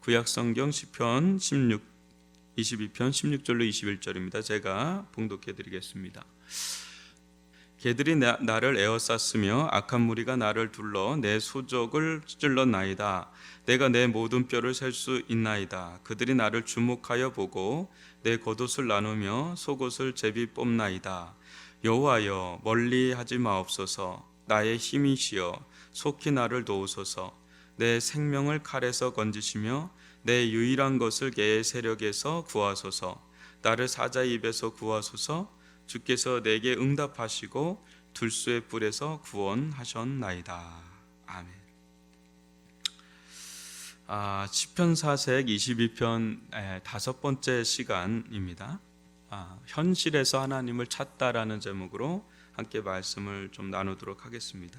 구약 성경 시편 16 22편 16절로 21절입니다. 제가 봉독해 드리겠습니다. 개들이 나, 나를 에워쌌으며 악한 무리가 나를 둘러 내 소적을 찔렀나이다. 내가 내 모든 뼈를 셀 수 있나이다. 그들이 나를 주목하여 보고 내 겉옷을 나누며 속옷을 제비 뽑나이다. 여호와여 멀리 하지 마옵소서. 나의 힘이시여 속히 나를 도우소서. 내 생명을 칼에서 건지시며 내 유일한 것을 개의 세력에서 구하소서. 나를 사자의 입에서 구하소서. 주께서 내게 응답하시고 들수의 뿔에서 구원하셨나이다. 아멘. 아, 시편 사색 22편 에, 다섯 번째 시간입니다. 아, 현실에서 하나님을 찾다라는 제목으로 함께 말씀을 좀 나누도록 하겠습니다.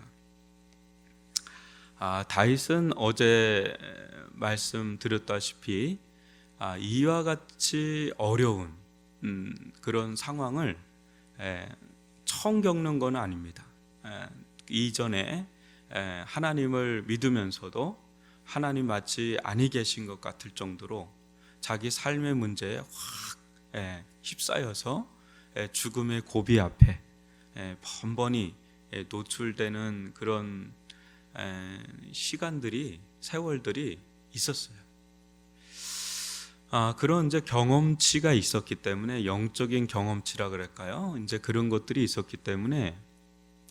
아, 다윗은 어제 말씀드렸다시피 아, 이와 같이 어려운 음, 그런 상황을 에, 처음 겪는 건 아닙니다. 에, 이전에 에, 하나님을 믿으면서도 하나님 마치 아니 계신 것 같을 정도로 자기 삶의 문제에 확 에, 휩싸여서 에, 죽음의 고비 앞에 에, 번번이 에, 노출되는 그런 에, 시간들이 세월들이 있었어요. 아, 그런 이제 경험치가 있었기 때문에 영적인 경험치라 그럴까요? 이제 그런 것들이 있었기 때문에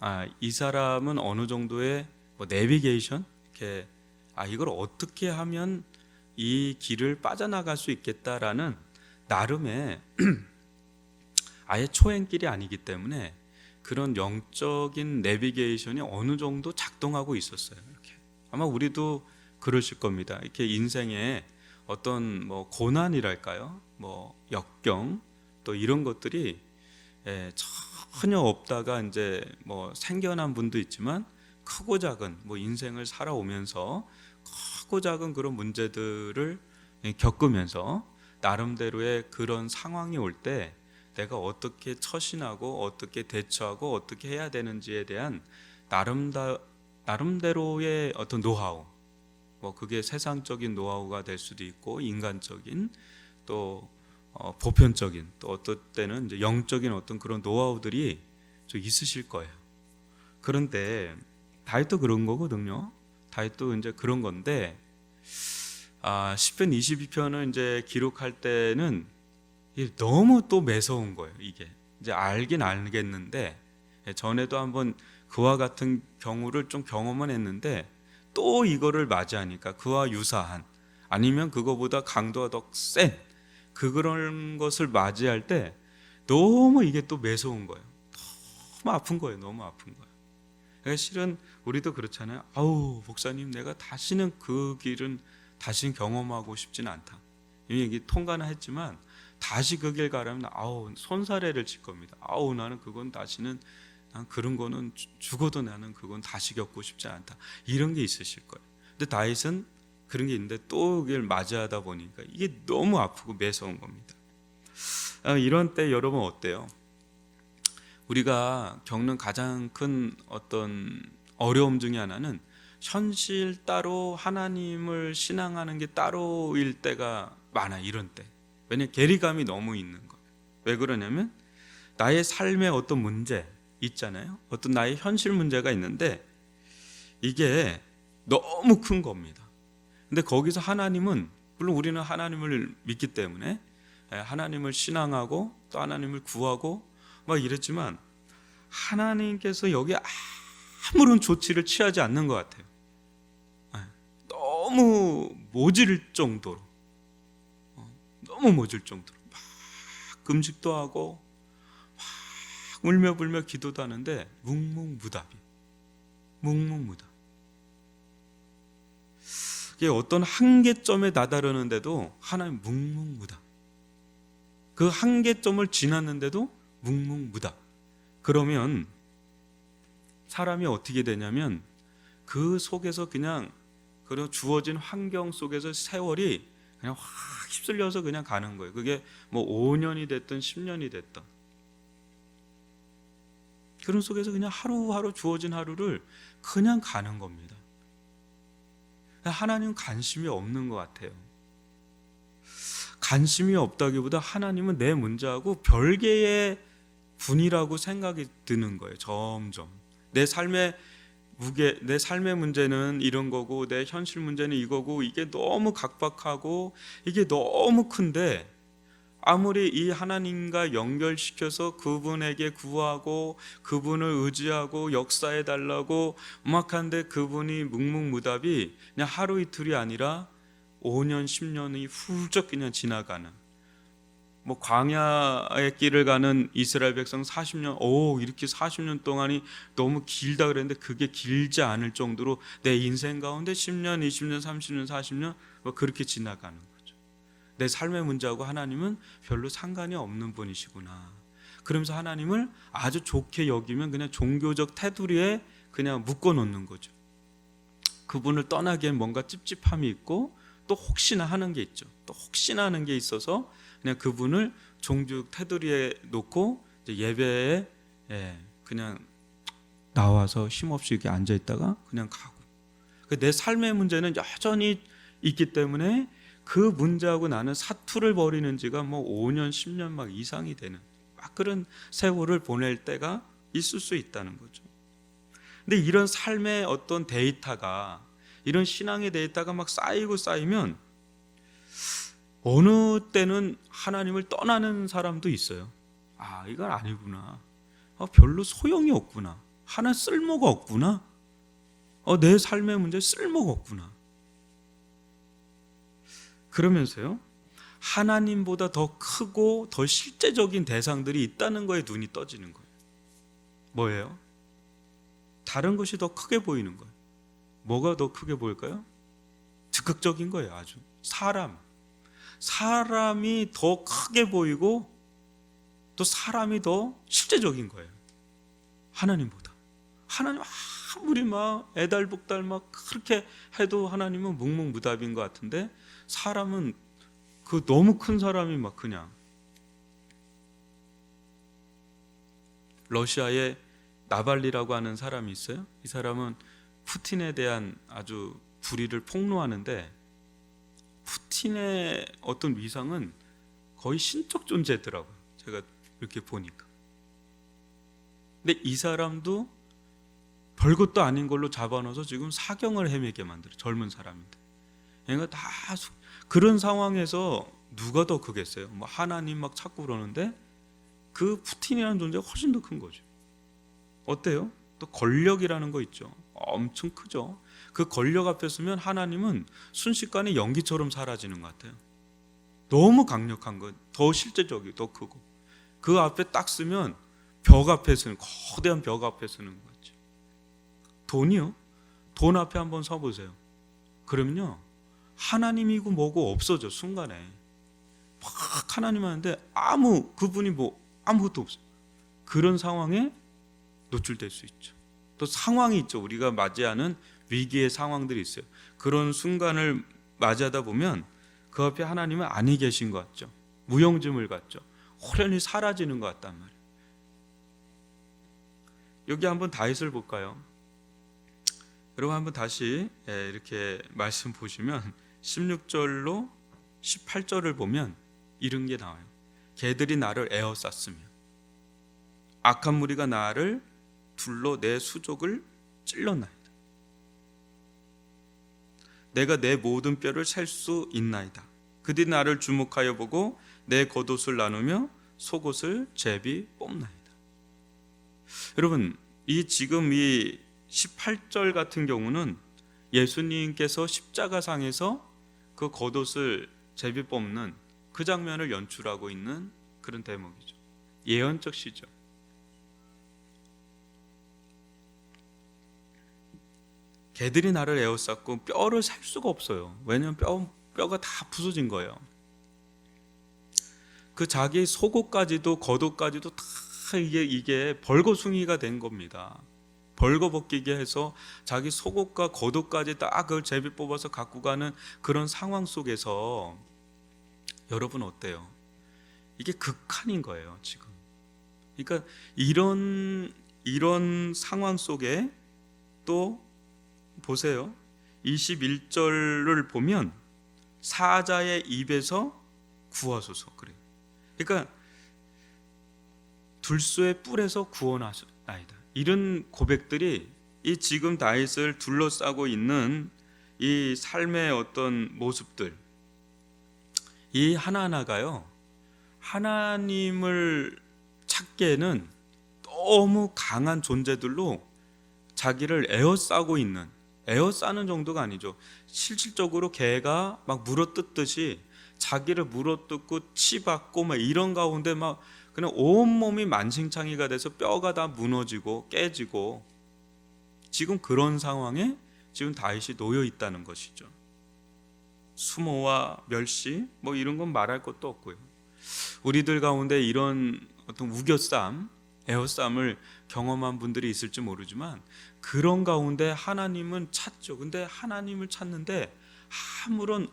아, 이 사람은 어느 정도의 뭐 내비게이션 이렇게 아, 이걸 어떻게 하면 이 길을 빠져나갈 수 있겠다라는 나름의 아예 초행길이 아니기 때문에 그런 영적인 내비게이션이 어느 정도 작동하고 있었어요. 이렇게 아마 우리도 그러실 겁니다. 이렇게 인생에 어떤 뭐 고난이랄까요, 뭐 역경 또 이런 것들이 예, 전혀 없다가 이제 뭐 생겨난 분도 있지만 크고 작은 뭐 인생을 살아오면서 크고 작은 그런 문제들을 예, 겪으면서 나름대로의 그런 상황이 올 때 내가 어떻게 처신하고 어떻게 대처하고 어떻게 해야 되는지에 대한 나름다 나름대로의 어떤 노하우 뭐 그게 세상적인 노하우가 될 수도 있고 인간적인 또 어, 보편적인 또 어떨 때는 이제 영적인 어떤 그런 노하우들이 좀 있으실 거예요. 그런데 다윗도 그런 거거든요. 다윗도 이제 그런 건데 아, 10편 22편을 이제 기록할 때는 너무 또 매서운 거예요. 이게 이제 알긴 알겠는데 전에도 한번 그와 같은 경우를 좀 경험은 했는데 또 이거를 맞이하니까 그와 유사한 아니면 그거보다 강도가 더 센 그런 것을 맞이할 때 너무 이게 또 매서운 거예요. 너무 아픈 거예요. 너무 아픈 거예요. 그러니까 실은 우리도 그렇잖아요. 아우 목사님 내가 다시는 그 길은 다시는 경험하고 싶지는 않다. 이미 통과는 했지만 다시 그 길 가려면 아우 손사래를 칠 겁니다. 아우 나는 그건 다시는 난 그런 거는 죽- 죽어도 나는 그건 다시 겪고 싶지 않다. 이런 게 있으실 거예요. 근데 다윗은 그런 게 있는데 또 그걸 맞이하다 보니까 이게 너무 아프고 매서운 겁니다. 아, 이런 때 여러분 어때요? 우리가 겪는 가장 큰 어떤 어려움 중에 하나는 현실 따로 하나님을 신앙하는 게 따로일 때가 많아 이런 때. 왜냐 괴리감이 너무 있는 거예요. 왜 그러냐면 나의 삶의 어떤 문제 있잖아요. 어떤 나의 현실 문제가 있는데 이게 너무 큰 겁니다. 근데 거기서 하나님은 물론 우리는 하나님을 믿기 때문에 예, 하나님을 신앙하고 또 하나님을 구하고 막 이랬지만 하나님께서 여기 아무런 조치를 취하지 않는 것 같아요. 예, 너무 모질 정도로 어, 너무 모질 정도로 막 금식도 하고 막 울며 불며 기도도 하는데 묵묵무답이 묵묵무답. 이게 어떤 한계점에 다다르는데도 하나님 묵묵무답. 그 한계점을 지났는데도 묵묵무답. 그러면 사람이 어떻게 되냐면 그 속에서 그냥 그런 주어진 환경 속에서 세월이 그냥 확 휩쓸려서 그냥 가는 거예요. 그게 뭐 5년이 됐든 10년이 됐든 그런 속에서 그냥 하루하루 주어진 하루를 그냥 가는 겁니다. 하나님 관심이 없는 것 같아요. 관심이 없다기보다 하나님은 내 문제하고 별개의 분이라고 생각이 드는 거예요. 점점 내 삶의 무게, 내 삶의 문제는 이런 거고 내 현실 문제는 이거고 이게 너무 각박하고 이게 너무 큰데 아무리 이 하나님과 연결시켜서 그분에게 구하고 그분을 의지하고 역사해 달라고 막 하는데 그분이 묵묵무답이 그냥 하루 이틀이 아니라 5년 10년이 훌쩍 그냥 지나가는 뭐 광야의 길을 가는 이스라엘 백성 40년 오 이렇게 40년 동안이 너무 길다 그랬는데 그게 길지 않을 정도로 내 인생 가운데 10년, 20년, 30년, 40년 뭐 그렇게 지나가는 거죠. 내 삶의 문제하고 하나님은 별로 상관이 없는 분이시구나. 그러면서 하나님을 아주 좋게 여기면 그냥 종교적 테두리에 그냥 묶어 놓는 거죠. 그분을 떠나기엔 뭔가 찝찝함이 있고 또 혹시나 하는 게 있죠. 또 혹시나 하는 게 있어서 그냥 그분을 종교 테두리에 놓고 예배에 예, 그냥 나와서 힘없이 이렇게 앉아 있다가 그냥 가고 그내 삶의 문제는 여전히 있기 때문에 그 문제하고 나는 사투를 벌이는 지가 뭐 5년 10년 막 이상이 되는 막 그런 세월을 보낼 때가 있을 수 있다는 거죠. 근데 이런 삶의 어떤 데이터가 이런 신앙의 데이터가 막 쌓이고 쌓이면 어느 때는 하나님을 떠나는 사람도 있어요. 아, 이건 아니구나. 어, 별로 소용이 없구나. 하나 쓸모가 없구나. 어, 내 삶의 문제 쓸모가 없구나. 그러면서요. 하나님보다 더 크고 더 실제적인 대상들이 있다는 거에 눈이 떠지는 거예요. 뭐예요? 다른 것이 더 크게 보이는 거예요. 뭐가 더 크게 보일까요? 즉각적인 거예요, 아주. 사람. 사람이 더 크게 보이고 또 사람이 더 실제적인 거예요. 하나님보다. 하나님 아무리 막 애달복달 막 그렇게 해도 하나님은 묵묵무답인 것 같은데 사람은 그 너무 큰 사람이 막 그냥 러시아에 나발리라고 하는 사람이 있어요. 이 사람은 푸틴에 대한 아주 불의를 폭로하는데 푸틴의 어떤 위상은 거의 신적 존재더라고요. 제가 이렇게 보니까. 근데 이 사람도 별것도 아닌 걸로 잡아넣어서 지금 사경을 헤매게 만들어 젊은 사람인데. 그러니까 다 수- 그런 상황에서 누가 더 크겠어요? 뭐 하나님 막 찾고 그러는데 그 푸틴이라는 존재가 훨씬 더 큰 거죠. 어때요? 또 권력이라는 거 있죠. 엄청 크죠. 그 권력 앞에 서면 하나님은 순식간에 연기처럼 사라지는 것 같아요. 너무 강력한 것, 더 실제적이고 더 크고 그 앞에 딱 쓰면 벽 앞에 서는 거대한 벽 앞에 서는 것 같죠. 돈이요? 돈 앞에 한번 서보세요. 그러면요 하나님이고 뭐고 없어져 순간에 막 하나님 하는데 아무 그분이 뭐 아무것도 없어요. 그런 상황에 노출될 수 있죠. 또 상황이 있죠. 우리가 맞이하는 위기의 상황들이 있어요. 그런 순간을 맞이하다 보면 그 앞에 하나님은 아니 계신 것 같죠. 무용지물 같죠. 호련히 사라지는 것 같단 말이에요. 여기 한번 다윗을 볼까요? 여러분 한번 다시 예, 이렇게 말씀 보시면 16절로 18절을 보면 이런 게 나와요. 개들이 나를 에워쌌으며 악한 무리가 나를 둘러 내 수족을 찔렀나이다. 내가 내 모든 뼈를 셀 수 있나이다. 그들이 나를 주목하여 보고 내 겉옷을 나누며 속옷을 제비 뽑나이다. 여러분, 이 지금 이 18절 같은 경우는 예수님께서 십자가상에서 그 겉옷을 제비 뽑는 그 장면을 연출하고 있는 그런 대목이죠. 예언적 시죠. 개들이 나를 에워쌌고 뼈를 살 수가 없어요. 왜냐하면 뼈, 뼈가 다 부서진 거예요. 그 자기 속옷까지도 겉옷까지도 다 이게 이게 벌거숭이가 된 겁니다. 벌거벗기게 해서 자기 속옷과 겉옷까지 다 그걸 제비 뽑아서 갖고 가는 그런 상황 속에서 여러분 어때요? 이게 극한인 거예요 지금. 그러니까 이런 이런 상황 속에 또 보세요. 21절을 보면 사자의 입에서 구하소서 그래. 그러니까 둘소의 뿔에서 구원하소나이다. 이런 고백들이 이 지금 다윗을 둘러싸고 있는 이 삶의 어떤 모습들 이 하나하나가요. 하나님을 찾기에는 너무 강한 존재들로 자기를 에워싸고 있는 에워싸는 정도가 아니죠. 실질적으로 개가 막 물어뜯듯이 자기를 물어뜯고 치받고 막 이런 가운데 막 그냥 온 몸이 만신창이가 돼서 뼈가 다 무너지고 깨지고 지금 그런 상황에 지금 다윗이 놓여 있다는 것이죠. 수모와 멸시 뭐 이런 건 말할 것도 없고요. 우리들 가운데 이런 어떤 우겨쌈, 에어쌈을 경험한 분들이 있을지 모르지만 그런 가운데 하나님은 찾죠. 근데 하나님을 찾는데 아무런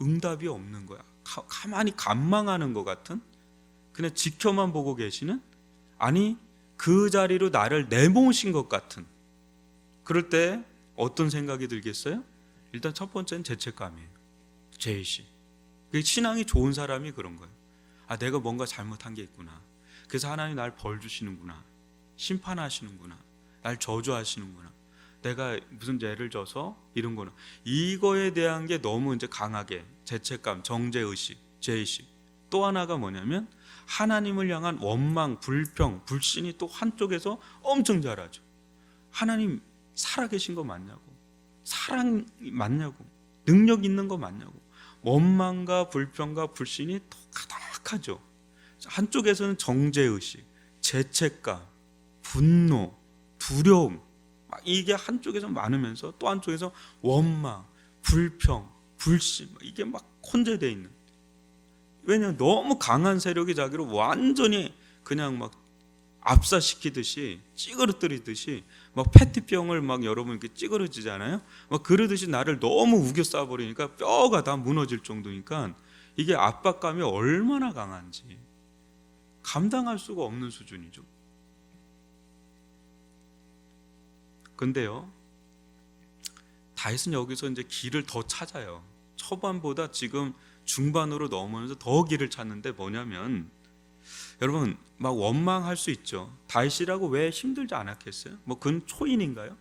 응답이 없는 거야. 가, 가만히 간망하는 것 같은 그냥 지켜만 보고 계시는 아니 그 자리로 나를 내모신 것 같은 그럴 때 어떤 생각이 들겠어요? 일단 첫 번째는 죄책감이에요. 죄의식. 그 신앙이 좋은 사람이 그런 거예요. 아 내가 뭔가 잘못한 게 있구나. 그래서 하나님 날 벌 주시는구나. 심판하시는구나. 날 저주하시는구나. 내가 무슨 죄를 져서 이런 거는 이거에 대한 게 너무 이제 강하게 죄책감, 정죄 의식, 죄 의식. 또 하나가 뭐냐면 하나님을 향한 원망, 불평, 불신이 또 한쪽에서 엄청 자라죠. 하나님 살아계신 거 맞냐고, 사랑 맞냐고, 능력 있는 거 맞냐고, 원망과 불평과 불신이 또 가득하죠. 한쪽에서는 정죄 의식, 죄책감, 분노, 두려움 막 이게 한쪽에서 많으면서 또 한쪽에서 원망, 불평, 불신 이게 막 혼재돼 있는. 왜냐면 너무 강한 세력이 자기를 완전히 그냥 막 압사시키듯이 찌그러뜨리듯이 막 페트병을 막 여러분 이렇게 찌그러지잖아요. 막 그러듯이 나를 너무 우겨 싸버리니까 뼈가 다 무너질 정도니까 이게 압박감이 얼마나 강한지 감당할 수가 없는 수준이죠. 근데요, 다윗은 여기서 이제 길을 더 찾아요. 초반보다 지금 중반으로 넘어오면서 더 길을 찾는데 뭐냐면 여러분 막 원망할 수 있죠. 다윗이라고 왜 힘들지 않았겠어요? 뭐 그건 초인인가요?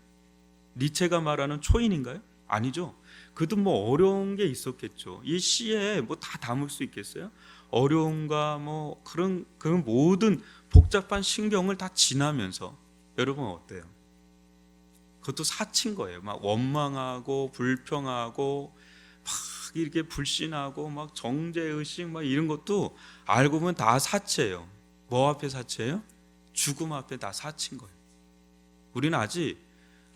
니체가 말하는 초인인가요? 아니죠. 그도 뭐 어려운 게 있었겠죠. 이 시에 뭐 다 담을 수 있겠어요? 어려움과 뭐 그런 그 모든 복잡한 신경을 다 지나면서 여러분 어때요? 그것도 사친 거예요. 막 원망하고 불평하고 막 이렇게 불신하고 막 정죄 의식 막 이런 것도 알고 보면 다 사치예요. 뭐 앞에 사치예요? 죽음 앞에 다 사친 거예요. 우리는 아직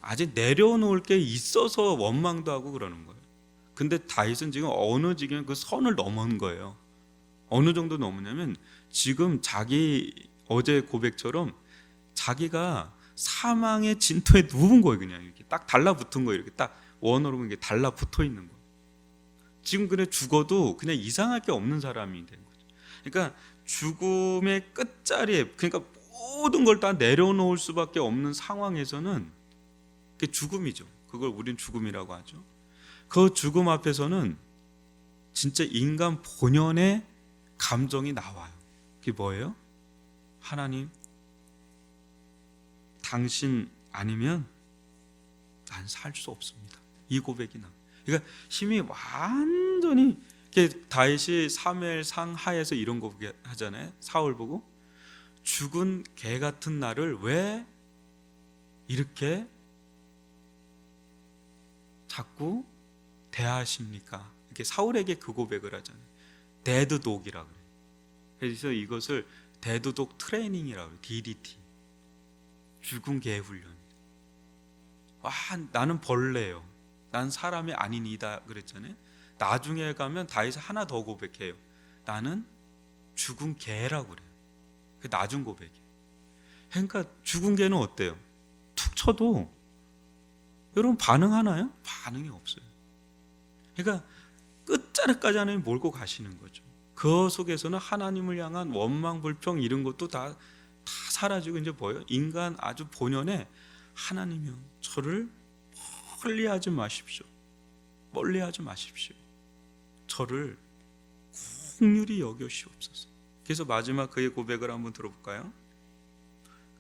아직 내려놓을 게 있어서 원망도 하고 그러는 거예요. 근데 다윗은 지금 어느 지경 그 선을 넘은 거예요. 어느 정도 넘으냐면 지금 자기 어제 고백처럼 자기가 사망의 진토에 누운 거예요. 그냥 이렇게 딱 달라붙은 거예요. 이렇게 딱 원어로 이렇게 달라붙어 있는 거예요. 지금 그래 죽어도 그냥 이상할 게 없는 사람이 된 거죠. 그러니까 죽음의 끝자리에 그러니까 모든 걸 다 내려놓을 수밖에 없는 상황에서는 그게 죽음이죠. 그걸 우린 죽음이라고 하죠. 그 죽음 앞에서는 진짜 인간 본연의 감정이 나와요. 그게 뭐예요? 하나님, 당신 아니면 난 살 수 없습니다. 이 고백이 나. 그러니까 힘이 완전히 다윗이 사무엘 상하에서 이런 거 하잖아요. 사울 보고 죽은 개 같은 나를 왜 이렇게 자꾸 대하십니까? 이렇게 사울에게 그 고백을 하잖아요. 데드독이라 그래. 그래서 이것을 데드독 트레이닝이라고 그래. DDT. 죽은 개 훈련. 와, 나는 벌레요. 난 사람이 아니니다 그랬잖아요. 나중에 가면 다윗이 하나 더 고백해요. 나는 죽은 개라고 그래요. 그 나중 고백이에요. 그러니까 죽은 개는 어때요? 툭 쳐도 여러분 반응하나요? 반응이 없어요. 그러니까 끝자락까지 하나님 몰고 가시는 거죠. 그 속에서는 하나님을 향한 원망, 불평 이런 것도 다, 다 사라지고 이제 뭐예요? 인간 아주 본연의 하나님이요. 저를 멀리 하지 마십시오. 멀리 하지 마십시오. 저를 통률이 여겨시옵소서. 그래서 마지막 그의 고백을 한번 들어볼까요?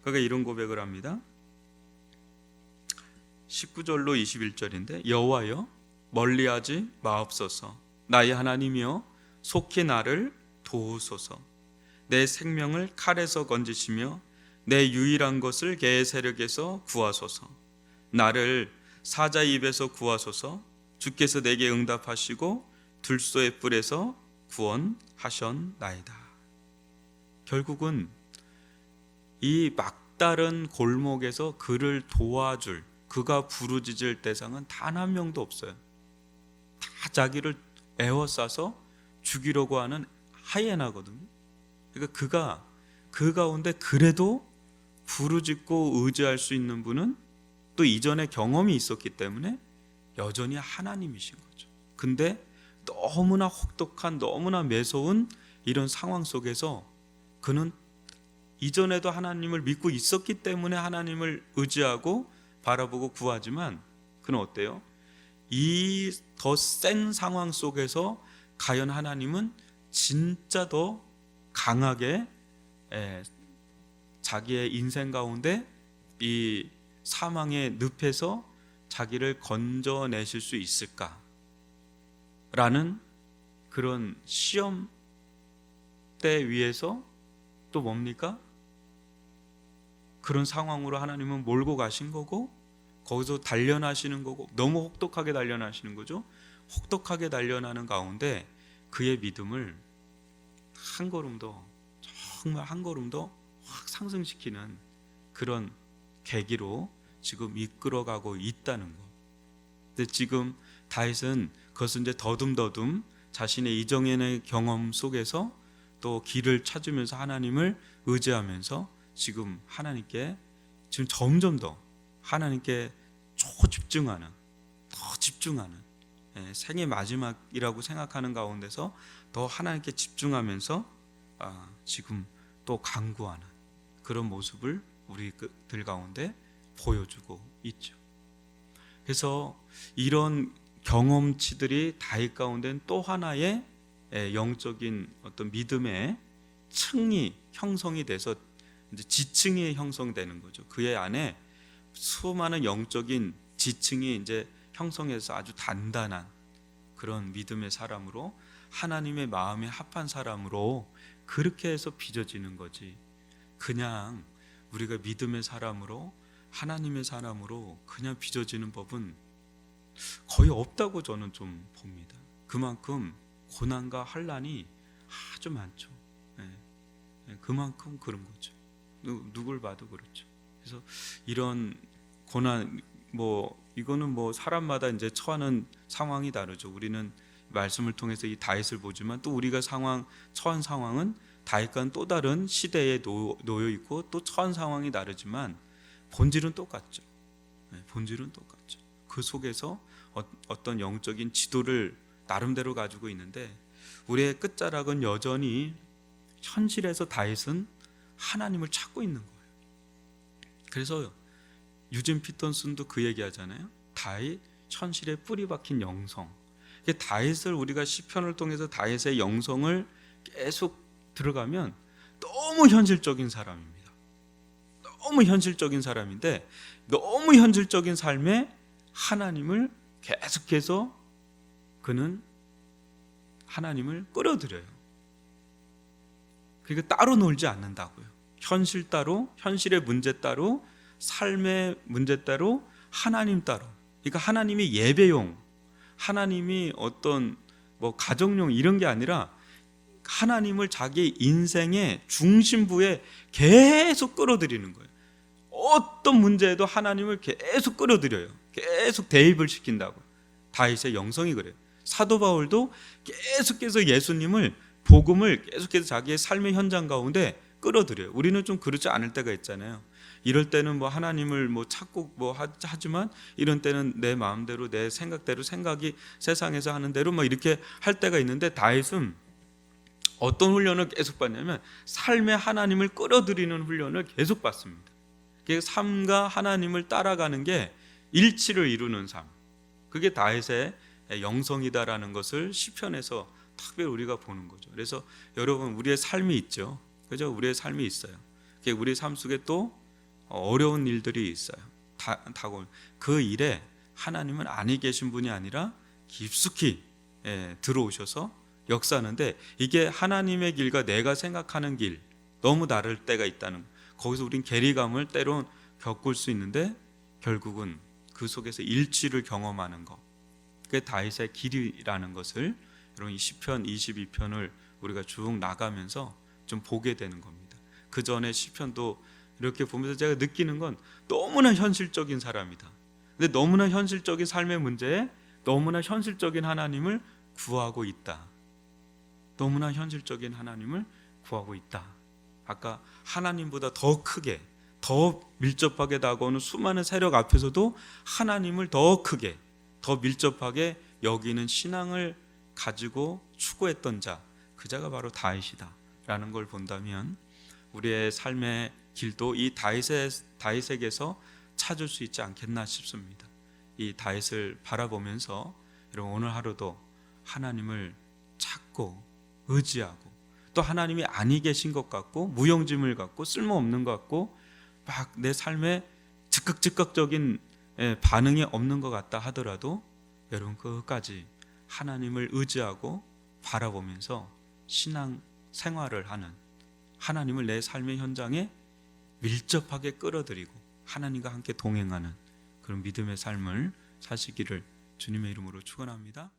그가 이런 고백을 합니다. 19절로 21절인데 여호와여 멀리하지 마옵소서 나의 하나님이여 속히 나를 도우소서. 내 생명을 칼에서 건지시며 내 유일한 것을 개의 세력에서 구하소서. 나를 사자 입에서 구하소서. 주께서 내게 응답하시고 들소의 뿔에서 구원하셨나이다. 결국은 이 막다른 골목에서 그를 도와줄 그가 부르짖을 대상은 단 한 명도 없어요. 다 자기를 에워싸서 죽이려고 하는 하이에나거든요. 그러니까 그가 그 가운데 그래도 부르짖고 의지할 수 있는 분은 또 이전에 경험이 있었기 때문에 여전히 하나님이신 거죠. 근데 너무나 혹독한 너무나 매서운 이런 상황 속에서 그는 이전에도 하나님을 믿고 있었기 때문에 하나님을 의지하고 바라보고 구하지만 그는 어때요? 이 더 센 상황 속에서 과연 하나님은 진짜 더 강하게 에, 자기의 인생 가운데 이 사망의 늪에서 자기를 건져내실 수 있을까? 라는 그런 시험 때 위에서 또 뭡니까? 그런 상황으로 하나님은 몰고 가신 거고 거기서 단련하시는 거고 너무 혹독하게 단련하시는 거죠. 혹독하게 단련하는 가운데 그의 믿음을 한 걸음 더 정말 한 걸음 더 확 상승시키는 그런 계기로 지금 이끌어가고 있다는 것. 근데 지금 다윗은 그것을 이제 더듬더듬 자신의 이정현의 경험 속에서 또 길을 찾으면서 하나님을 의지하면서 지금 하나님께 지금 점점 더 하나님께 초집중하는 더 집중하는 예, 생의 마지막이라고 생각하는 가운데서 더 하나님께 집중하면서 아, 지금 또 강구하는 그런 모습을 우리들 가운데 보여주고 있죠. 그래서 이런 경험치들이 다윗 가운데는 또 하나의 예, 영적인 어떤 믿음의 층이 형성이 돼서 지층이 형성되는 거죠. 그의 안에 수많은 영적인 지층이 이제 형성해서 아주 단단한 그런 믿음의 사람으로 하나님의 마음에 합한 사람으로 그렇게 해서 빚어지는 거지. 그냥 우리가 믿음의 사람으로 하나님의 사람으로 그냥 빚어지는 법은 거의 없다고 저는 좀 봅니다. 그만큼 고난과 환란이 아주 많죠. 예. 예, 그만큼 그런 거죠. 누, 누굴 봐도 그렇죠. 그래서 이런 고난 뭐 이거는 뭐 사람마다 이제 처하는 상황이 다르죠. 우리는 말씀을 통해서 이 다윗을 보지만 또 우리가 상황 처한 상황은 다윗과는 또 다른 시대에 놓, 놓여 있고 또 처한 상황이 다르지만 본질은 똑같죠. 네, 본질은 똑같죠. 그 속에서 어, 어떤 영적인 지도를 나름대로 가지고 있는데 우리의 끝자락은 여전히 현실에서 다윗은 하나님을 찾고 있는 거예요. 그래서 유진 피턴슨도 그 얘기하잖아요. 다윗 현실에 뿌리 박힌 영성. 다윗을 우리가 시편을 통해서 다윗의 영성을 계속 들어가면 너무 현실적인 사람입니다. 너무 현실적인 사람인데 너무 현실적인 삶에 하나님을 계속해서 그는 하나님을 끌어들여요. 그러니까 따로 놀지 않는다고요. 현실 따로, 현실의 문제 따로, 삶의 문제 따로, 하나님 따로. 그러니까 하나님이 예배용, 하나님이 어떤 뭐 가정용 이런 게 아니라 하나님을 자기 인생의 중심부에 계속 끌어들이는 거예요. 어떤 문제에도 하나님을 계속 끌어들여요. 계속 대입을 시킨다고. 다윗의 영성이 그래요. 사도 바울도 계속해서 예수님을 복음을 계속해서 자기의 삶의 현장 가운데 끌어들여요. 우리는 좀 그렇지 않을 때가 있잖아요. 이럴 때는 뭐 하나님을 뭐 찾고 뭐 하지만 이런 때는 내 마음대로 내 생각대로 생각이 세상에서 하는 대로 뭐 이렇게 할 때가 있는데 다윗은 어떤 훈련을 계속 받냐면 삶의 하나님을 끌어들이는 훈련을 계속 받습니다. 그 삶과 하나님을 따라가는 게 일치를 이루는 삶. 그게 다윗의 영성이다라는 것을 시편에서 특별히 우리가 보는 거죠. 그래서 여러분 우리의 삶이 있죠. 그죠? 우리의 삶이 있어요. 그게 우리 삶 속에 또 어려운 일들이 있어요. 다, 다고 그 일에 하나님은 아니 계신 분이 아니라 깊숙이 예, 들어오셔서 역사하는데 이게 하나님의 길과 내가 생각하는 길 너무 다를 때가 있다는 거기서 우린 괴리감을 때론 겪을 수 있는데 결국은 그 속에서 일치를 경험하는 것 그게 다윗의 길이라는 것을 여러분 이 시편 22편을 우리가 쭉 나가면서 좀 보게 되는 겁니다. 그 전에 시편도 이렇게 보면서 제가 느끼는 건 너무나 현실적인 사람이다. 근데 너무나 현실적인 삶의 문제에 너무나 현실적인 하나님을 구하고 있다. 너무나 현실적인 하나님을 구하고 있다. 아까 하나님보다 더 크게, 더 밀접하게 다가오는 수많은 세력 앞에서도 하나님을 더 크게, 더 밀접하게 여기는 신앙을 가지고 추구했던 자, 그 자가 바로 다윗이다 라는 걸 본다면 우리의 삶의 길도 이 다윗의 다윗에게서 찾을 수 있지 않겠나 싶습니다. 이 다윗을 바라보면서 여러분 오늘 하루도 하나님을 찾고 의지하고 또 하나님이 아니 계신 것 같고 무용지물 같고 쓸모없는 것 같고 막 내 삶에 즉각 즉각적인 예, 반응이 없는 것 같다 하더라도 여러분 끝까지 하나님을 의지하고 바라보면서 신앙 생활을 하는 하나님을 내 삶의 현장에 밀접하게 끌어들이고 하나님과 함께 동행하는 그런 믿음의 삶을 사시기를 주님의 이름으로 축원합니다.